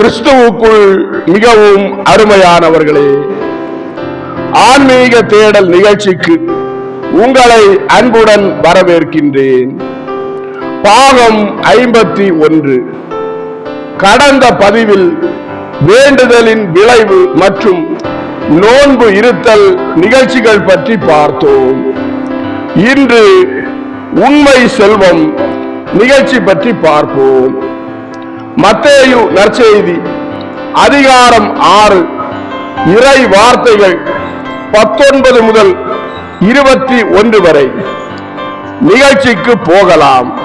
கிறிஸ்துவுக்குள் மிகவும் அருமையானவர்களே ஆன்மீக தேடல் நிகழ்ச்சிக்கு உங்களை அன்புடன் வரவேற்கின்றேன். பாகம் ஐம்பத்தி ஒன்று. கடந்த பதிவில் வேண்டுதலின் விளைவு மற்றும் நோன்பு இருத்தல் நிகழ்ச்சிகள் பற்றி பார்த்தோம். இன்று உண்மை செல்வம் நிகழ்ச்சி பற்றி பார்ப்போம். மத்தேயு நற்செய்தி. அதிகாரம் ஆறு. இறை வார்த்தைகள் பத்தொன்பது முதல் இருபத்தி ஒன்று வரை. நிகழ்ச்சிக்கு போகலாம்.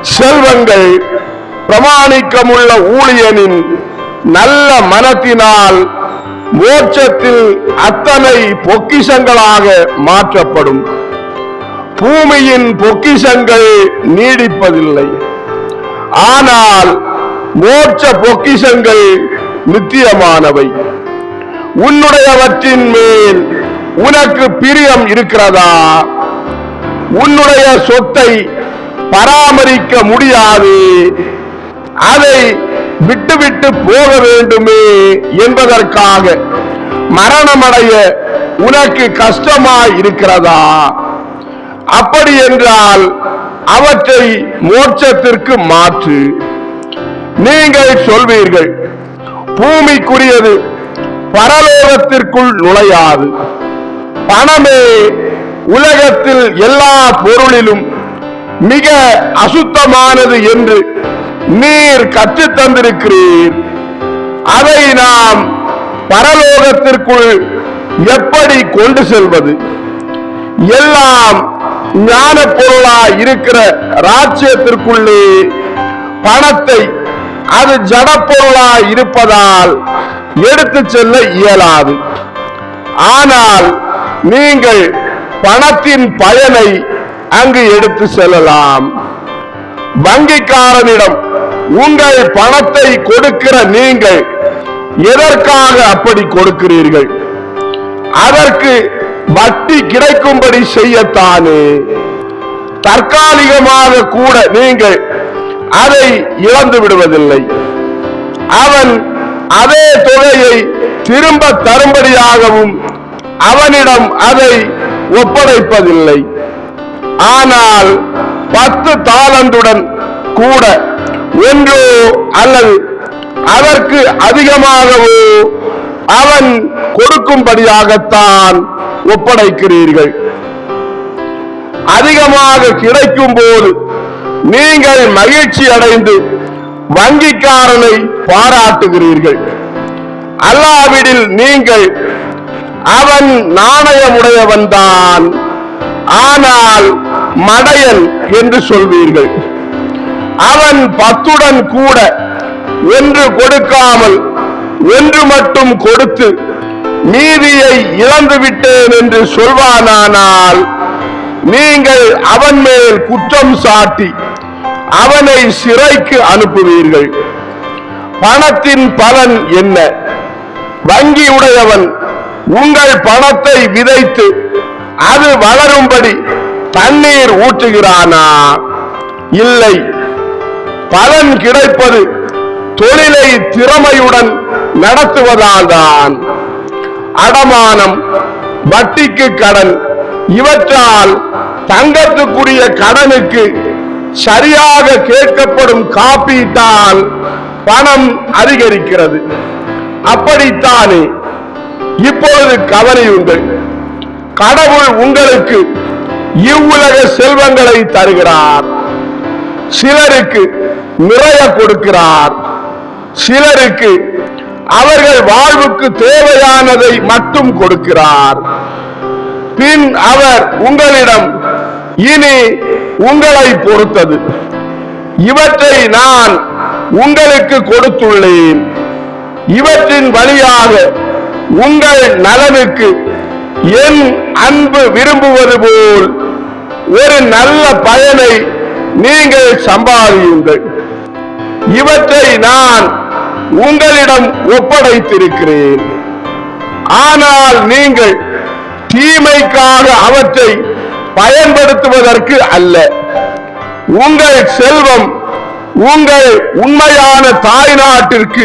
செல்வங்கள் பிரமாணிக்கமுள்ள ஊழியனின் நல்ல மனத்தினால் மோட்சத்தில் அத்தனை பொக்கிஷங்களாக மாற்றப்படும். பூமியின் பொக்கிஷங்கள் நீடிப்பதில்லை. ஆனால் மோட்ச பொக்கிஷங்கள் நித்தியமானவை. உன்னுடையவற்றின் மேல் உனக்கு பிரியம் இருக்கிறதா? உன்னுடைய சொத்தை பராமரிக்க முடியாது. அதை விட்டுவிட்டு போக வேண்டுமே என்பதற்காக மரணமடைய உனக்கு கஷ்டமாய் இருக்கிறதா? அப்படி என்றால் அவற்றை மோட்சத்திற்கு மாற்று. நீங்கள் சொல்வீர்கள் பூமிக்குரியது பரலோகத்திற்குள் நுழையாது. பணமே உலகத்தில் எல்லா பொருளிலும் மிக அசுத்தமானது என்று நீர் கற்றுத்தந்திருக்கிறீர் அதை நாம் பரலோகத்திற்குள் எப்படி கொண்டு செல்வது? எல்லாம் ஞான பொருளா இருக்கிற ராஜ்யத்திற்குள்ளே பணத்தை அது ஜடப்பொருளா இருப்பதால் எடுத்து செல்ல இயலாது. ஆனால் நீங்கள் பணத்தின் பயனை அங்கு எடுத்து செல்லலாம். வங்கிக்காரனிடம் உங்கள் பணத்தை கொடுக்கிற நீங்கள் எதற்காக அப்படி கொடுக்கிறீர்கள்? அதற்கு வட்டி கிடைக்கும்படி செய்யத்தானே. தற்காலிகமாக கூட நீங்கள் அதை இழந்து விடுவதில்லை. அவன் அதே தொகையை திரும்ப தரும்படியாகவும் அவனிடம் அதை ஒப்படைப்பதில்லை. ஆனால் பத்து தாளந்துடன் கூட ஒன்றோ அல்லது அதற்கு அதிகமாகவோ அவன் கொடுக்கும்படியாகத்தான் ஒப்படைக்கிறீர்கள். அதிகமாக கிடைக்கும் போது நீங்கள் மகிழ்ச்சி அடைந்து வங்கிக்காரனை பாராட்டுகிறீர்கள். அல்லாவிடில் நீங்கள் அவன் நாணயமுடையவன் தான். ஆனால் மடையன் என்று சொல்வீர்கள். அவன் பத்துடன் கூட ஒன்று கொடுக்காமல் ஒன்று மட்டும் கொடுத்து நீதியை இழந்து விட்டேன் என்று சொல்வானானால் நீங்கள் அவன் மேல் குற்றம் சாட்டி அவனை சிறைக்கு அனுப்புவீர்கள். பணத்தின் பலன் என்ன? வங்கி உடையவன் உங்கள் பணத்தை விதைத்து அது வளரும்படி தண்ணீர் ஊற்றுகிறானா? இல்லை. பலன் கிடைப்பது தொழிலை திறமையுடன் நடத்துவதால் தான் அடமானம் வட்டிக்கு கடன் இவற்றால் தங்கத்துக்குரிய கடனுக்கு சரியாக கேட்கப்படும் காப்பீட்டால் பணம் அதிகரிக்கிறது. அப்படித்தானே? இப்பொழுது கவனியுங்கள் கடவுள் உங்களுக்கு இவ்வுலக செல்வங்களை தருகிறார். சிலருக்கு நிறைய கொடுக்கிறார். சிலருக்கு அவர்கள் வாழ்வுக்கு தேவையானதை மட்டும் கொடுக்கிறார். பின் அவர் உங்களிடம் இனி உங்களை பொறுத்தது. இவற்றை நான் உங்களுக்கு கொடுத்துள்ளேன். இவற்றின் வழியாக உங்கள் நலனுக்கு என் அன்பு விரும்புவது போல் ஒரு நல்ல பயனை நீங்கள் சம்பாதியுங்கள். இவற்றை நான் உங்களிடம் ஒப்படைத்திருக்கிறேன். ஆனால் நீங்கள் தீமைக்காக அவற்றை பயன்படுத்துவதற்கு அல்ல. உங்கள் செல்வம் உங்கள் உண்மையான தாய் நாட்டிற்கு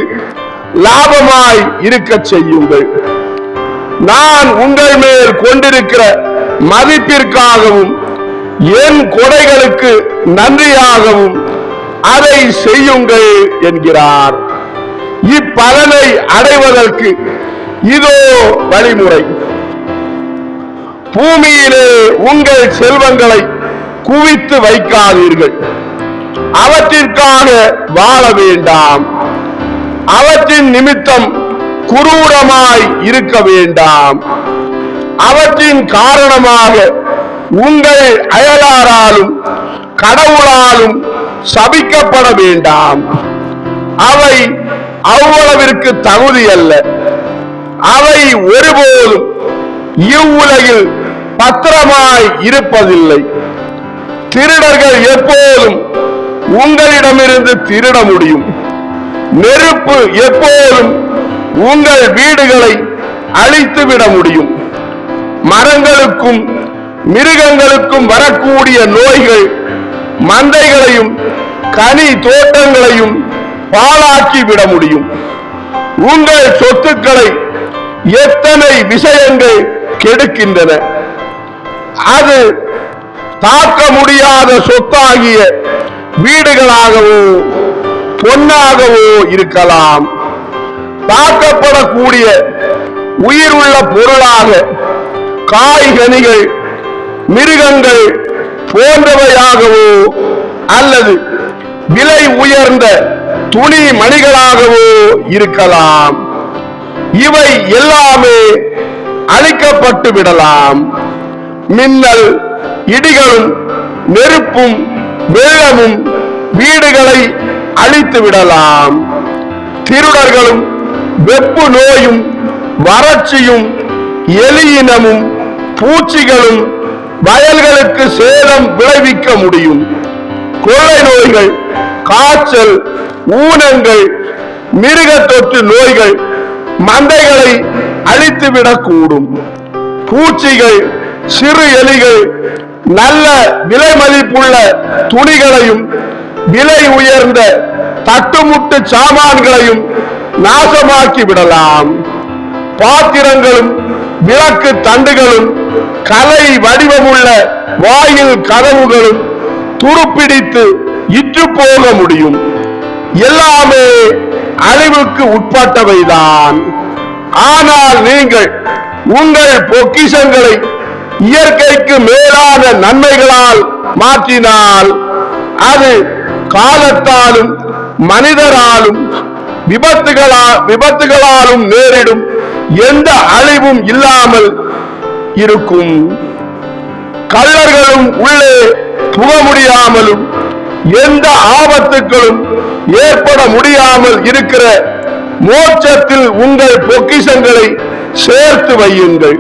லாபமாய் இருக்கச் செய்யுங்கள். நான் உங்கள் மேல் கொண்டிருக்கிற மதிப்பிற்காகவும் என் கொடைகளுக்கு நன்றியாகவும் அதை செய்யுங்கள் என்கிறார். இப்பலனை அடைவதற்கு இதோ வழிமுறை. பூமியிலே உங்கள் செல்வங்களை குவித்து வைக்காதீர்கள். அவற்றிற்காக வாழ வேண்டாம். அவற்றின் நிமித்தம் குரூரமாய் இருக்க வேண்டாம். அவற்றின் காரணமாக உங்கள் அயலாராலும் கடவுளாலும் சபிக்கப்பட வேண்டாம். அவை அவ்வளவிற்கு தகுதி அல்ல. அவை ஒருபோதும் இவ்வுலகில் பத்திரமாய் இருப்பதில்லை. திருடர்கள் எப்போதும் உங்களிடமிருந்து திருட முடியும். நெருப்பு எப்போதும் உங்கள் வீடுகளை அழித்து விட முடியும். மரங்களுக்கும் மிருகங்களுக்கும் வரக்கூடிய நோய்கள் மந்தைகளையும் கனி தோட்டங்களையும் பாழாக்கி விட முடியும். உங்கள் சொத்துக்களை எத்தனை விஷயங்கள் கெடுக்கின்றன. அது தாக்க முடியாத சொத்தாகிய வீடுகளாகவோ பொன்னாகவோ இருக்கலாம். தாக்கப்படக்கூடிய உயிருள்ள பொருளாக காய்கனிகள் மிருகங்கள் போன்றவையாகவோ அல்லது விலை உயர்ந்த துணி மணிகளாகவோ இருக்கலாம். இவை எல்லாமே அழிக்கப்பட்டு விடலாம். மின்னல் இடிகளும் நெருப்பும் வெள்ளமும் வீடுகளை அழித்து விடலாம். திருடர்களும் வெப்பு நோயும் வறட்சியும் எலியினமும் பூச்சிகளும் வயல்களுக்கு சேதம் விளைவிக்க முடியும். கொள்ளை நோய்கள் காய்ச்சல் ஊனங்கள் மிருக தொற்று நோய்கள் மந்தைகளை அழித்துவிடக்கூடும். பூச்சிகள் சிறு எலிகள் நல்ல விலை மதிப்புள்ள துணிகளையும் விலை உயர்ந்த தட்டுமுட்டு சாமான்களையும் நாசமாக்கி விடலாம். பாத்திரங்களும் விளக்கு தண்டுகளும் கலை வடிவமுள்ள வாயில் கதவுகளும் துருப்பிடித்து இற்று போக முடியும். எல்லாமே அழிவுக்கு உட்பட்டவைதான். ஆனால் நீங்கள் உங்கள் பொக்கிஷங்களை இயற்கைக்கு மேலான நன்மைகளால் மாற்றினால் அது காலத்தாலும் மனிதராலும் விபத்துகளா விபத்துகளாலும் நேரிடும் எந்த அழிவும் இல்லாமல் இருக்கும். கள்ளர்களும் உள்ளே புக முடியாமலும் எந்த ஆபத்துக்களும் ஏற்பட முடியாமல் இருக்கிற மோட்சத்தில் உங்கள் பொக்கிஷங்களை சேர்த்து வையுங்கள்.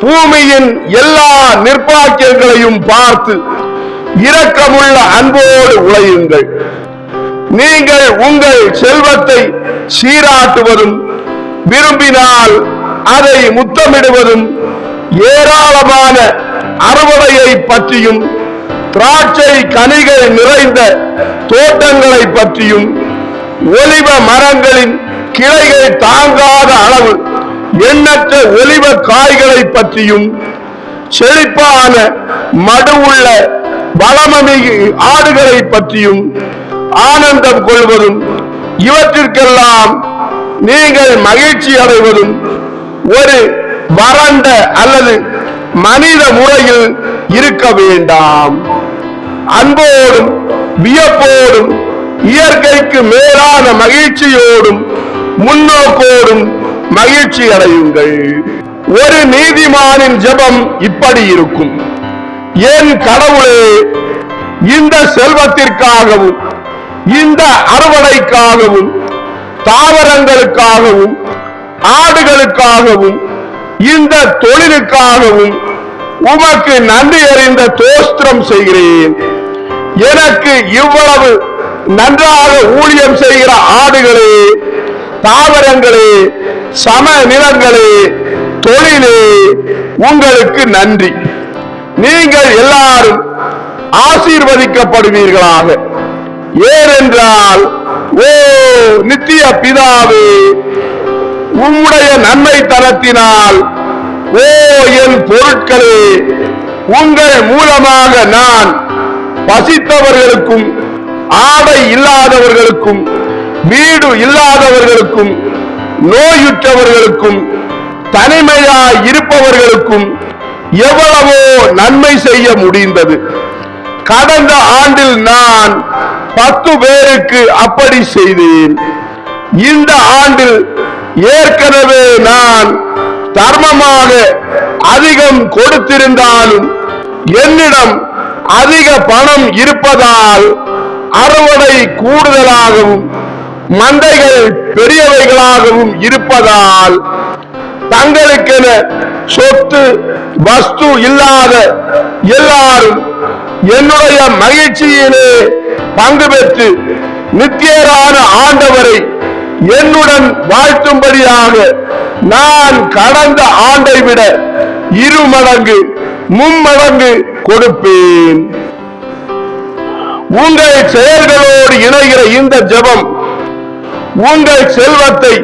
பூமியின் எல்லா நிர்பாக்கியங்களையும் பார்த்து இரக்கமுள்ள அன்போடு உழையுங்கள். நீங்கள் உங்கள் செல்வத்தை சீராட்டுவதும் விரும்பினால் அதை முத்தமிடுவதும் ஏராளமான அறுவடையை பற்றியும் திராட்சை கனிகள் நிறைந்த தோட்டங்களை பற்றியும் ஒலிவ மரங்களின் கிளைகள் தாங்காத அளவு எண்ணற்ற ஒலிவ காய்களை பற்றியும் செழிப்பான மடுவுள்ள வளமமிகு ஆடுகளை பற்றியும் ஆனந்தம் கொள்வதும் இவற்றிற்கெல்லாம் நீங்கள் மகிழ்ச்சி அடைவதும் ஒரு வறண்ட அல்லது மனித முறையில் இருக்க வேண்டாம். அன்போடும் வியப்போடும் இயற்கைக்கு மேலான மகிழ்ச்சியோடும் முன்னோக்கோடும் மகிழ்ச்சி அடையுங்கள். ஒரு நீதிமானின் ஜெபம் இப்படி இருக்கும். என் கடவுளே இந்த செல்வத்திற்காகவும் இந்த அறுவடைக்காகவும் தாவரங்களுக்காகவும் ஆடுகளுக்காகவும் இந்த தொழிலுக்காகவும் உமக்கு நன்றி அறிந்த தோஸ்திரம் செய்கிறேன். எனக்கு இவ்வளவு நன்றாக ஊழியம் செய்கிற ஆடுகளே தாவரங்களே சம நிலங்களே தொழிலே உங்களுக்கு நன்றி. நீங்கள் எல்லாரும் ஆசீர்வதிக்கப்படுவீர்களாக. ஏனென்றால் ஓ நித்திய பிதாவே உம்முடைய நன்மை தரத்தினால் ஓ என் பொருட்களே உங்கள் மூலமாக நான் பசித்தவர்களுக்கும் ஆடை இல்லாதவர்களுக்கும் வீடு இல்லாதவர்களுக்கும் நோயுற்றவர்களுக்கும் தனிமையாய் இருப்பவர்களுக்கும் எவ்வளவோ நன்மை செய்ய முடிந்தது. கடந்த ஆண்டில் நான் பத்து பேருக்கு அப்படி செய்தேன். இந்த ஆண்டில் ஏற்கனவே நான் தர்மமாக அதிகம் கொடுத்திருந்தாலும் என்னிடம் அதிக பணம் இருப்பதால் அறுவடை கூடுதலாகவும் மந்தைகள் பெரியவைகளாகவும் இருப்பதால் தங்களுக்கென சொத்து வஸ்து இல்லாத எல்லாரும் என்னுடைய மகிழ்ச்சியிலே பங்கு பெற்று நித்தியரான ஆண்டவரை என்னுடன் வாழ்த்தும்படியாக நான் கடந்த ஆண்டை விட இரு மடங்கு மும்மடங்கு கொடுப்பேன். உங்கள் செயல்களோடு இணைகிற இந்த ஜெபம் உங்கள் செல்வத்தை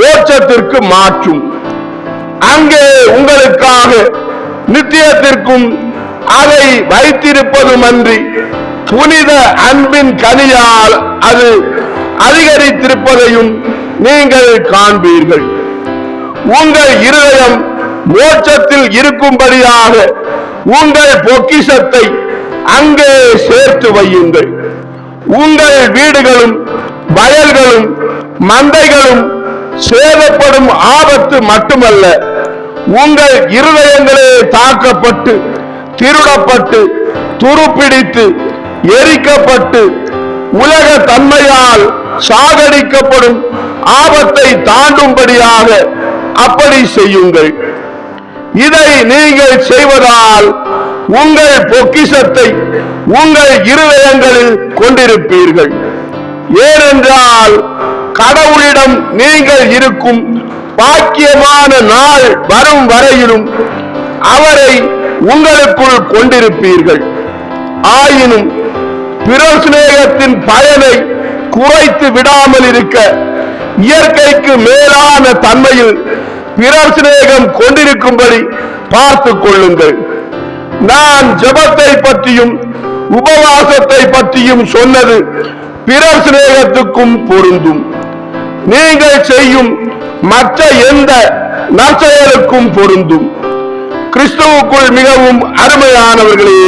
மோட்சத்திற்கு மாற்றும். அங்கே உங்களுக்காக நித்தியத்திற்கும் அதை வைத்திருப்பதுமன்றி புனித அன்பின் கனியால் அது அதிகரித்திருப்பதையும் நீங்கள் காண்பீர்கள். உங்கள் இருதயம் மோட்சத்தில் இருக்கும்படியாக உங்கள் பொக்கிஷத்தை அங்கே சேர்த்து வையுங்கள். உங்கள் வீடுகளும் வயல்களும் மந்தைகளும் சேதப்படும் ஆபத்து மட்டுமல்ல உங்கள் இருதயங்களே தாக்கப்பட்டு திருடப்பட்டு துருப்பிடித்து எரிக்கப்பட்டு உலக தன்மையால் சாகடிக்கப்படும் ஆபத்தை தாண்டும்படியாக அப்படி செய்யுங்கள். இதை நீங்கள் செய்வதால் உங்கள் பொக்கிஷத்தை உங்கள் இருதயங்களில் கொண்டிருப்பீர்கள். ஏனென்றால் கடவுளிடம் நீங்கள் இருக்கும் பாக்கியமான நாள் வரும் வரையிலும் அவரை உங்களுக்குள் கொண்டிருப்பீர்கள். ஆயினும் பிறர் சிநேகத்தின் பயனை குறைத்து விடாமல் இருக்க இயற்கைக்கு மேலான தன்மையில் பிறர் சிநேகம் கொண்டிருக்கும்படி பார்த்து கொள்ளுங்கள். நான் ஜெபத்தை பற்றியும் உபவாசத்தை பற்றியும் சொன்னது பிறர் சிநேகத்துக்கும் பொருந்தும். நீங்கள் செய்யும் மற்ற எந்த நற்செயலுக்கும் பொருந்தும். கிறிஸ்துவுக்குள் மிகவும் அருமையானவர்களே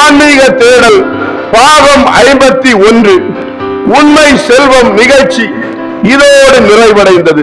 ஆன்மீக தேடல் பாகம் ஐம்பத்தி ஒன்று உண்மை செல்வம் நிகழ்ச்சி இதோடு நிறைவடைந்தது.